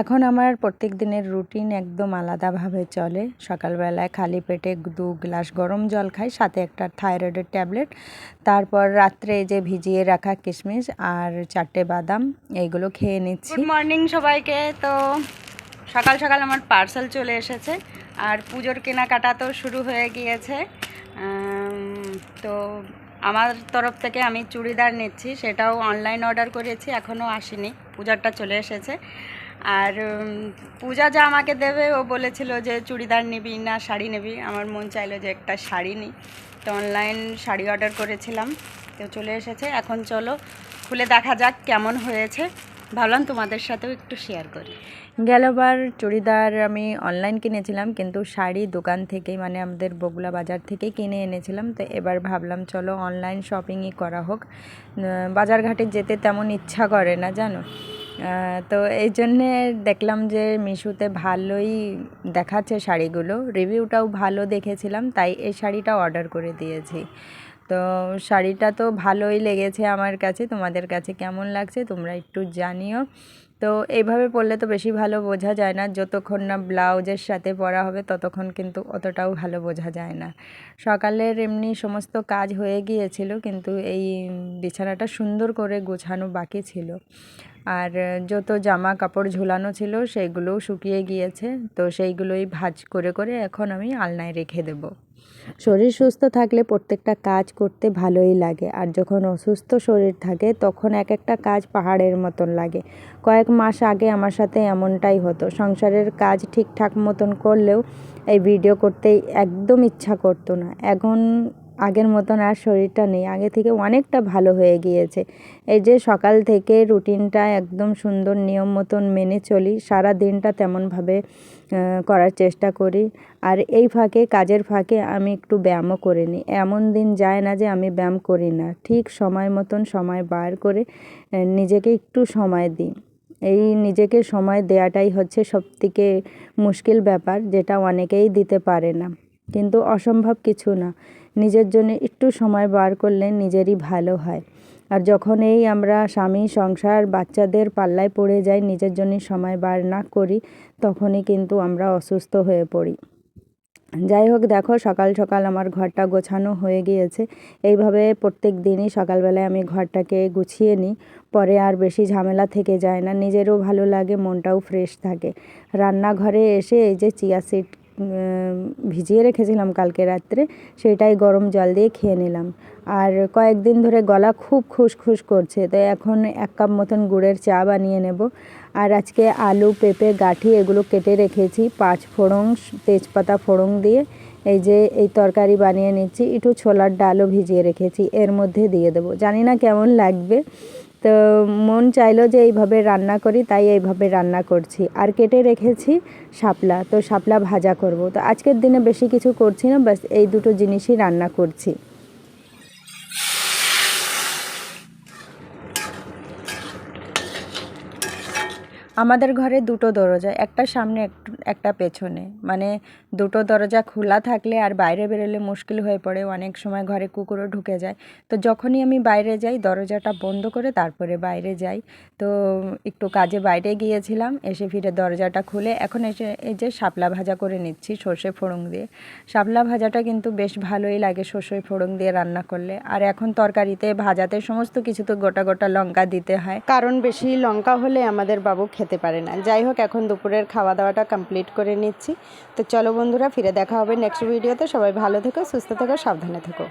এখন আমার প্রত্যেক দিনের রুটিন একদম আলাদাভাবে চলে। সকালবেলায় খালি পেটে দু গ্লাস গরম জল খাই, সাথে একটা থাইরয়েডের ট্যাবলেট তারপর রাত্রে যে ভিজিয়ে রাখা কিশমিশ আর চারটে বাদাম, এইগুলো খেয়ে নিচ্ছি। গুড মর্নিং সবাইকে। তো সকাল সকাল আমার পার্সেল চলে এসেছে, আর পুজোর কেনাকাটা তো শুরু হয়ে গিয়েছে। তো আমার তরফ থেকে আমি চুড়িদার নিচ্ছি, সেটাও অনলাইন অর্ডার করেছি এখনও আসেনি, পূজারটা চলে এসেছে। আর পূজা যা আমাকে দেবে, ও বলেছিল যে চুড়িদার নিবি না, শাড়ি নিবি। আমার মন চাইলো যে একটা শাড়ি নিই। তো অনলাইন শাড়ি অর্ডার করেছিলাম। তো চলে এসেছে। এখন চলো, খুলে দেখা যাক কেমন হয়েছে। ভাবলাম তোমাদের সাথেও একটু শেয়ার করি। গেলবার চুড়িদার আমি অনলাইন কিনেছিলাম, কিন্তু শাড়ি দোকান থেকেই মানে আমাদের বগুলা বাজার থেকেই কিনে এনেছিলাম। তো এবার ভাবলাম, চলো অনলাইন শপিংই করা হোক। বাজারঘাটে যেতে তেমন ইচ্ছা করে না, জানো? তো এই জন্যে দেখলাম যে মিশোতে ভালোই দেখাচ্ছে শাড়িগুলো। রিভিউটাও ভালো দেখেছিলাম, তাই এই শাড়িটা অর্ডার করে দিয়েছি। তো শাড়িটা তো ভালোই লেগেছে আমার কাছে, তোমাদের কাছে কেমন লাগছে তোমরা একটু জানিও। তো এইভাবে পরলে তো বেশি ভালো বোঝা যায় না। যতক্ষণ না ব্লাউজের সাথে পরা হবে, ততক্ষণ কিন্তু অতটাও ভালো বোঝা যায় না। সকালের এমনি সমস্ত কাজ হয়ে গিয়েছিল, কিন্তু এই বিছানাটা সুন্দর করে গোছানো বাকি ছিল। আর যত জামা কাপড় ঝুলানো ছিল সেইগুলোও শুকিয়ে গিয়েছে। তো সেইগুলোই ভাজ করে করে এখন আমি আলনায় রেখে দেবো। শরীর সুস্থ থাকলে প্রত্যেকটা কাজ করতে ভালোই লাগে। আর যখন অসুস্থ শরীর থাকে, তখন এক একটা কাজ পাহাড়ের মতন লাগে। কয়েক মাস আগে আমার সাথে এমনটাই হতো। সংসারের কাজ ঠিকঠাক মতন করলেও এই ভিডিও করতে একদম ইচ্ছা করতো না। এখন আগের মতন আর শরীরটা নেই। আগে থেকে অনেকটা ভালো হয়ে গিয়েছে। এই যে সকাল থেকে রুটিনটা একদম সুন্দর নিয়ম মতন মেনে চলি, সারা দিনটা তেমনভাবে করার চেষ্টা করি। আর এই ফাঁকে, কাজের ফাঁকে আমি একটু ব্যায়ামও করে নিই। এমন দিন যায় না যে আমি ব্যায়াম করি না। ঠিক সময় মতন সময় বার করে নিজেকে একটু সময় দিই। এই নিজেকে সময় দেওয়াটাই হচ্ছে সবথেকে মুশকিল ব্যাপার, যেটা অনেকেই দিতে পারে না। কিন্তু অসম্ভব কিছু না। নিজের জন্য একটু সময় বার করলে নিজেরই ভালো হয়। আর যখন এই আমরা স্বামী, সংসার, বাচ্চাদের পাল্লায় পড়ে যাই, নিজের জন্য সময় বার না করি, তখনই কিন্তু আমরা অসুস্থ হয়ে পড়ি। যাই হোক, দেখো, সকাল সকাল আমার ঘরটা গোছানো হয়ে গিয়েছে। এইভাবে প্রত্যেক দিনই সকালবেলায় আমি ঘরটাকে গুছিয়ে নিই। পরে আর বেশি ঝামেলা থেকে যায় না। নিজেরও ভালো লাগে, মনটাও ফ্রেশ থাকে। রান্নাঘরে এসে এই যে চিয়া সিড ভিজিয়ে রেখেছিলাম কালকে রাত্রে, সেটাই গরম জল দিয়ে খেয়ে নিলাম। আর কয়েকদিন ধরে গলা খুব খুসখুস করছে, তো এখন এক কাপ মতন গুড়ের চা বানিয়ে নেব। আর আজকে আলু, পেঁপে, গাঠি এগুলো কেটে রেখেছি, পাঁচ ফোড়ন, তেজপাতা ফোড়ং দিয়ে। এই যে এই তরকারি বানিয়ে নিচ্ছি, একটু ছোলার ডালও ভিজিয়ে রেখেছি, এর মধ্যে দিয়ে দেবো। জানি না কেমন লাগবে। তো মন চাইলো যে এইভাবে রান্না করি, তাই এইভাবে রান্না করছি। আর কেটে রেখেছি শাপলা, তো শাপলা ভাজা করব। তো আজকের দিনে বেশি কিছু করছি না, ব্যাস এই দুটো জিনিসই রান্না করছি। আমাদের ঘরে দুটো দরজা, একটা সামনে, একটু- পেছনে। মানে দুটো দরজা খোলা থাকলে আর বাইরে বেরোলে মুশকিল হয়ে পড়ে, অনেক সময় ঘরে কুকুরও ঢুকে যায়। তো যখনই আমি বাইরে যাই, দরজাটা বন্ধ করে তারপরে বাইরে যাই। তো একটু কাজে বাইরে গিয়েছিলাম, এসে ফিরে দরজাটা খুলে, এখন এসে, এই যে শাপলা ভাজা করে নিচ্ছি সর্ষে ফোড়ন দিয়ে। শাপলা ভাজাটা কিন্তু বেশ ভালোই লাগে সর্ষে ফোড়ন দিয়ে রান্না করলে। আর এখন তরকারিতে ভাজাতে সমস্ত কিছু তো গোটা গোটা লঙ্কা দিতে হয়। কারণ বেশি লঙ্কা হলে আমাদের বাবু খেতে পারে না। যাই হোক, এখন দুপুরের খাওয়া দাওয়াটা কমপ্লিট করে নিচ্ছি। তো চলো বন্ধুরা, ফিরে দেখা হবে নেক্সট ভিডিওতে সবাই ভালো থেকো, সুস্থ থেকো, সাবধানে থেকো।